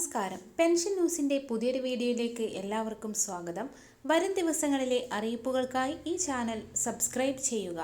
നമസ്കാരം. പെൻഷൻ ന്യൂസിന്റെ പുതിയൊരു വീഡിയോയിലേക്ക് എല്ലാവർക്കും സ്വാഗതം. വരും ദിവസങ്ങളിലെ അറിയിപ്പുകൾക്കായി ഈ ചാനൽ സബ്സ്ക്രൈബ് ചെയ്യുക.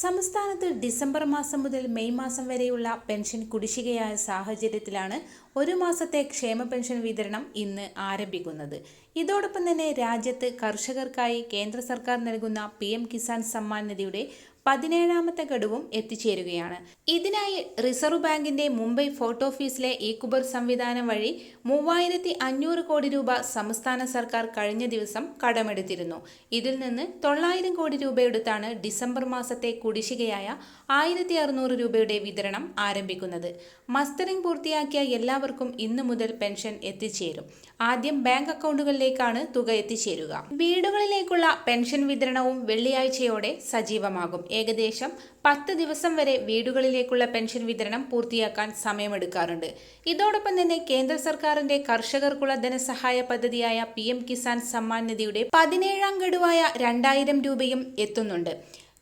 സംസ്ഥാനത്ത് ഡിസംബർ മാസം മുതൽ മെയ് മാസം വരെയുള്ള പെൻഷൻ കുടിശ്ശികയായ സാഹചര്യത്തിലാണ് ഒരു മാസത്തെ ക്ഷേമ പെൻഷൻ വിതരണം ഇന്ന് ആരംഭിക്കുന്നത്. ഇതോടൊപ്പം തന്നെ രാജ്യത്ത് കർഷകർക്കായി കേന്ദ്ര സർക്കാർ നൽകുന്ന പി കിസാൻ സമ്മാൻ നിധിയുടെ പതിനേഴാമത്തെ ഘടുവും എത്തിച്ചേരുകയാണ്. ഇതിനായി റിസർവ് ബാങ്കിന്റെ മുംബൈ ഫോർട്ട് ഓഫീസിലെ ഇ സംവിധാനം വഴി മൂവായിരത്തി അഞ്ഞൂറ് കോടി രൂപ സംസ്ഥാന സർക്കാർ കഴിഞ്ഞ ദിവസം കടമെടുത്തിരുന്നു. ഇതിൽ നിന്ന് തൊള്ളായിരം കോടി രൂപയെടുത്താണ് ഡിസംബർ മാസത്തെ കുടിശ്ശികയായ ആയിരത്തി അറുന്നൂറ് രൂപയുടെ വിതരണം ആരംഭിക്കുന്നത്. മസ്റ്ററിംഗ് പൂർത്തിയാക്കിയ എല്ലാവർക്കും ഇന്നു മുതൽ പെൻഷൻ എത്തിച്ചേരും. ആദ്യം ബാങ്ക് അക്കൗണ്ടുകളിലേക്കാണ് തുക എത്തിച്ചേരുക. വീടുകളിലേക്കുള്ള പെൻഷൻ വിതരണവും വെള്ളിയാഴ്ചയോടെ സജീവമാകും. ഏകദേശം പത്ത് ദിവസം വരെ വീടുകളിലേക്കുള്ള പെൻഷൻ വിതരണം പൂർത്തിയാക്കാൻ സമയമെടുക്കാറുണ്ട്. ഇതോടൊപ്പം തന്നെ കേന്ദ്ര സർക്കാരിന്റെ കർഷകർക്കുള്ള ധനസഹായ പദ്ധതിയായ പി കിസാൻ സമ്മാൻ നിധിയുടെ പതിനേഴാം ഗഡുവായ രണ്ടായിരം രൂപയും എത്തുന്നുണ്ട്.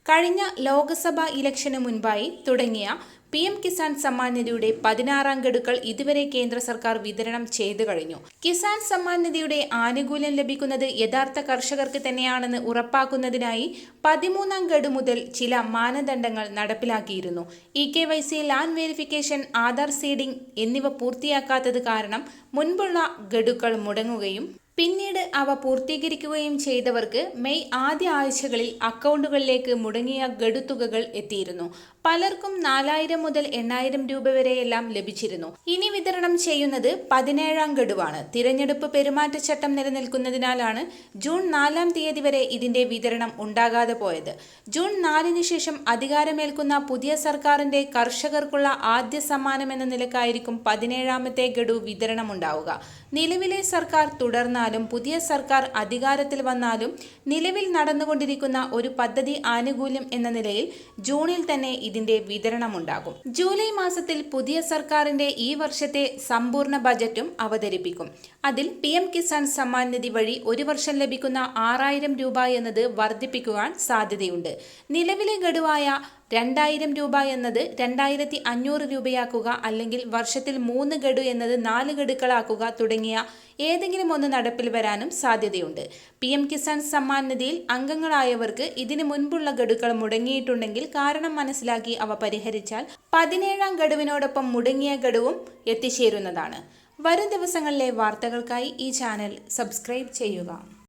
കഴിഞ്ഞ ലോക്സഭാ ഇലക്ഷന് മുൻപായി തുടങ്ങിയ പി എം കിസാൻ സമ്മാൻ നിധിയുടെ പതിനാറാം ഗഡുക്കൾ ഇതുവരെ കേന്ദ്ര സർക്കാർ വിതരണം ചെയ്തു കഴിഞ്ഞു. കിസാൻ സമ്മാൻ നിധിയുടെ ആനുകൂല്യം ലഭിക്കുന്നത് യഥാർത്ഥ കർഷകർക്ക് തന്നെയാണെന്ന് ഉറപ്പാക്കുന്നതിനായി പതിമൂന്നാം ഗഡു മുതൽ ചില മാനദണ്ഡങ്ങൾ നടപ്പിലാക്കിയിരുന്നു. E K Y C land verification Aadhaar seeding എന്നിവ പൂർത്തിയാക്കാത്തത് കാരണം മുൻപുള്ള ഗഡുക്കൾ മുടങ്ങുകയും പിന്നീട് അവ പൂർത്തീകരിക്കുകയും ചെയ്തവർക്ക് മെയ് ആദ്യ ആഴ്ചകളിൽ അക്കൗണ്ടുകളിലേക്ക് മുടങ്ങിയ ഗഡുത്തുകകൾ എത്തിയിരുന്നു. പലർക്കും നാലായിരം മുതൽ എണ്ണായിരം രൂപ വരെയെല്ലാം ലഭിച്ചിരുന്നു. ഇനി വിതരണം ചെയ്യുന്നത് പതിനേഴാം ഗഡുവാണ്. തിരഞ്ഞെടുപ്പ് പെരുമാറ്റച്ചട്ടം നിലനിൽക്കുന്നതിനാലാണ് ജൂൺ നാലാം തീയതി വരെ ഇതിന്റെ വിതരണം ഉണ്ടാകാതെ പോയത്. ജൂൺ നാലിന് ശേഷം അധികാരമേൽക്കുന്ന പുതിയ സർക്കാരിന്റെ കർഷകർക്കുള്ള ആദ്യ സമ്മാനം എന്ന നിലക്കായിരിക്കും പതിനേഴാമത്തെ ഗഡു വിതരണം ഉണ്ടാവുക നിലവിലെ സർക്കാർ തുടർന്നാലും പുതിയ സർക്കാർ അധികാരത്തിൽ വന്നാലും നിലവിൽ നടന്നുകൊണ്ടിരിക്കുന്ന ഒരു പദ്ധതി ആനുകൂല്യം എന്ന നിലയിൽ ജൂണിൽ തന്നെ ഇതിന്റെ വിതരണമുണ്ടാകും. ജൂലൈ മാസത്തിൽ പുതിയ സർക്കാരിന്റെ ഈ വർഷത്തെ സമ്പൂർണ ബജറ്റും അവതരിപ്പിക്കും. അതിൽ പി എം കിസാൻ സമ്മാൻ നിധി വഴി ഒരു വർഷം ലഭിക്കുന്ന ആറായിരം രൂപ എന്നത് വർദ്ധിപ്പിക്കുവാൻ സാധ്യതയുണ്ട്. നിലവിലെ ഗഡുവായ രണ്ടായിരം രൂപ എന്നത് രണ്ടായിരത്തി അഞ്ഞൂറ് രൂപയാക്കുക അല്ലെങ്കിൽ വർഷത്തിൽ മൂന്ന് ഗഡു എന്നത് നാല് ഗഡുക്കളാക്കുക തുടങ്ങിയ ഏതെങ്കിലും ഒന്ന് നടപ്പിൽ വരാനും സാധ്യതയുണ്ട്. പി എം കിസാൻ സമ്മാൻ നിധിയിൽ അംഗങ്ങളായവർക്ക് ഇതിനു മുൻപുള്ള ഗഡുക്കൾ മുടങ്ങിയിട്ടുണ്ടെങ്കിൽ കാരണം മനസ്സിലാക്കി അവ പരിഹരിച്ചാൽ പതിനേഴാം ഗഡുവിനോടൊപ്പം മുടങ്ങിയ ഗഡുവും എത്തിച്ചേരുന്നതാണ്. വരും ദിവസങ്ങളിലെ വാർത്തകൾക്കായി ഈ ചാനൽ സബ്സ്ക്രൈബ് ചെയ്യുക.